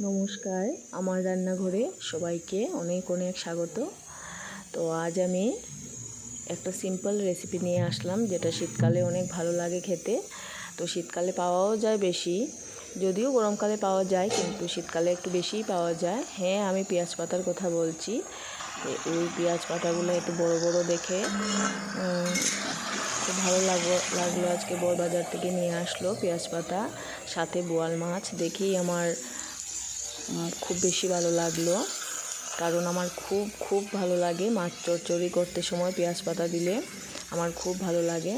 নমস্কার, আমার রান্নাঘরে সবাইকে অনেক অনেক স্বাগত। তো আজ আমি একটা সিম্পল রেসিপি নিয়ে আসলাম, যেটা শীতকালে অনেক ভালো লাগে খেতে। তো শীতকালে পাওয়াও যায় বেশি, যদিও গরমকালে পাওয়া যায়, কিন্তু শীতকালে একটু বেশিই পাওয়া যায়। হ্যাঁ আমি পেঁয়াজ পাতার কথা বলছি। ওই পেঁয়াজ পাতাগুলো একটু বড় বড় দেখে খুব ভালো লাগল লাগল। আজকে বড় বাজার থেকে নিয়ে আসলো পেঁয়াজ পাতা, সাথে বোয়াল মাছ। দেখেই আমার খুব বেশি ভালো লাগল। কারণ আমার খুব খুব ভালো লাগে মাছ চচ্চড়ি করতে সময় পেঁয়াজ পাতা দিলে। আমার খুব ভালো লাগে।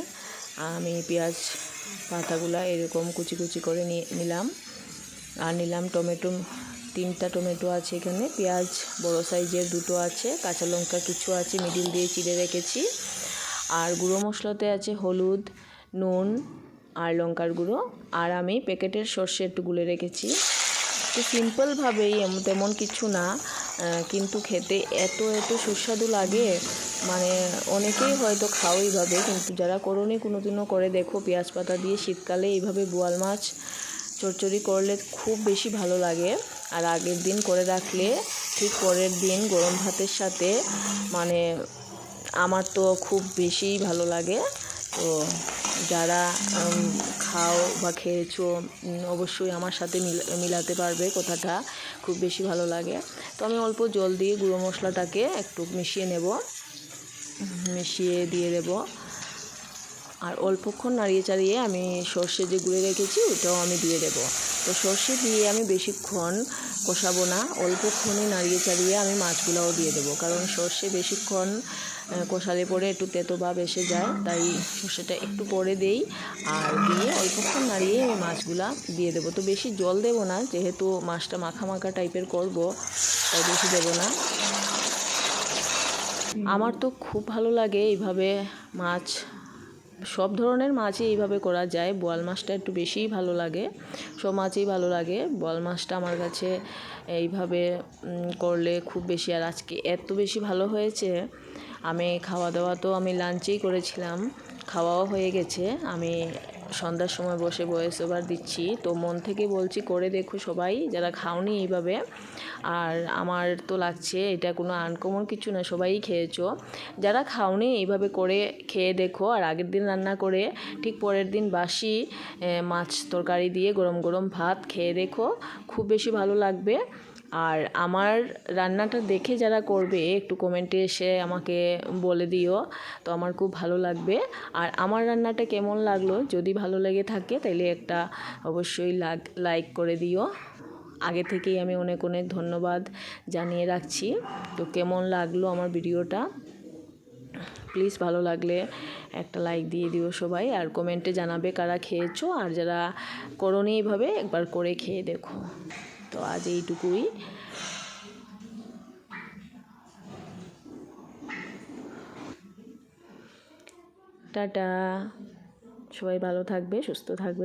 আমি পেঁয়াজ পাতাগুলো এরকম কুচি কুচি করে নিয়ে নিলাম। আর নিলাম টমেটো, তিনটা টমেটো আছে এখানে। পেঁয়াজ বড় সাইজের দুটো আছে, কাঁচা লঙ্কা কিছু আছে, মিডিল দিয়ে চিড়ে রেখেছি। আর গুঁড়ো মশলাতে আছে হলুদ, নুন আর লঙ্কার গুঁড়ো। আর আমি প্যাকেটের সর্ষে একটু গুলে রেখেছি। তো সিম্পলভাবেই তেমন কিছু না কিন্তু খেতে এত এত সুস্বাদু লাগে মানে অনেকেই হয়তো খাও এইভাবে, কিন্তু যারা করোনি কোনো দিনও করে দেখো, পেঁয়াজ পাতা দিয়ে শীতকালে এইভাবে বোয়াল মাছ চচ্চড়ি করলে খুব বেশি ভালো লাগে। আর আগের দিন করে রাখলে ঠিক পরের দিন গরম ভাতের সাথে মানে আমার তো খুব বেশি ভালো লাগে। তো যারা খাও বা খেয়েছো অবশ্যই আমার সাথে মিলাতে পারবে কথাটা, খুব বেশি ভালো লাগে। তো আমি অল্প জল দিয়ে গুঁড়ো মশলাটাকে একটু মিশিয়ে নেব, মিশিয়ে দিয়ে দেব। আর অল্পক্ষণ নাড়িয়ে চাড়িয়ে আমি সর্ষে যে গুঁড়ে রেখেছি, ওটাও আমি দিয়ে দেব। তো সর্ষে দিয়ে আমি বেশিক্ষণ কষাবো না অল্পক্ষণে নাড়িয়ে চাড়িয়ে আমি মাছগুলোও দিয়ে দেবো। কারণ সর্ষে বেশিক্ষণ কষালে পরে একটু তেতো ভাব এসে যায়, তাই সর্ষেটা একটু পরে দেই আর দিয়ে অল্পক্ষণ নাড়িয়ে আমি মাছগুলা দিয়ে দেবো। তো বেশি জল দেবো না, যেহেতু মাছটা মাখা মাখা টাইপের করব, তাই বেশি দেবো না। আমার তো খুব ভালো লাগে এইভাবে মাছ সব ধরনের মাছই এইভাবে করা যায়। বোয়াল মাছটা একটু বেশিই ভালো লাগে। সব মাছই ভালো লাগে। বোয়াল মাছটা আমার কাছে এইভাবে করলে খুব বেশি আর আজকে এত বেশি ভালো হয়েছে। আমি খাওয়া দাওয়া তো আমি লাঞ্চেই করেছিলাম। খাওয়াও হয়ে গেছে। আমি সন্ধ্যার সময় বসে ভয়েস ওভার দিচ্ছি। তো মন থেকে বলছি, করে দেখো সবাই, যারা খাওনি এইভাবে। আর আমার তো লাগছে, এটা কোনো আনকমন কিছু না সবাই খেয়েছো। যারা খাওনি এইভাবে করে খেয়ে দেখো, আর আগের দিন রান্না করে, ঠিক পরের দিন বাসি মাছ তরকারি দিয়ে গরম গরম ভাত খেয়ে দেখো, খুব বেশি ভালো লাগবে। আর আমার রান্নাটা দেখে যারা করবে, একটু কমেন্টে এসে আমাকে বলে দিও। তো আমার খুব ভালো লাগবে। আর আমার রান্নাটা কেমন লাগল, যদি ভালো লেগে থাকে তাহলে একটা অবশ্যই লাইক করে দিও। আগে থেকেই আমি অনেক অনেক ধন্যবাদ জানিয়ে রাখছি। তো কেমন লাগল আমার ভিডিওটা? প্লিজ ভালো লাগলে একটা লাইক দিয়ে দিও সবাই। আর কমেন্টে জানাবে কারা খেয়েছো। আর যারা করোনি এইভাবে একবার করে খেয়ে দেখো। তো আজ এইটুকুই। টাটা। সবাই ভালো থাকবে সুস্থ থাকবে।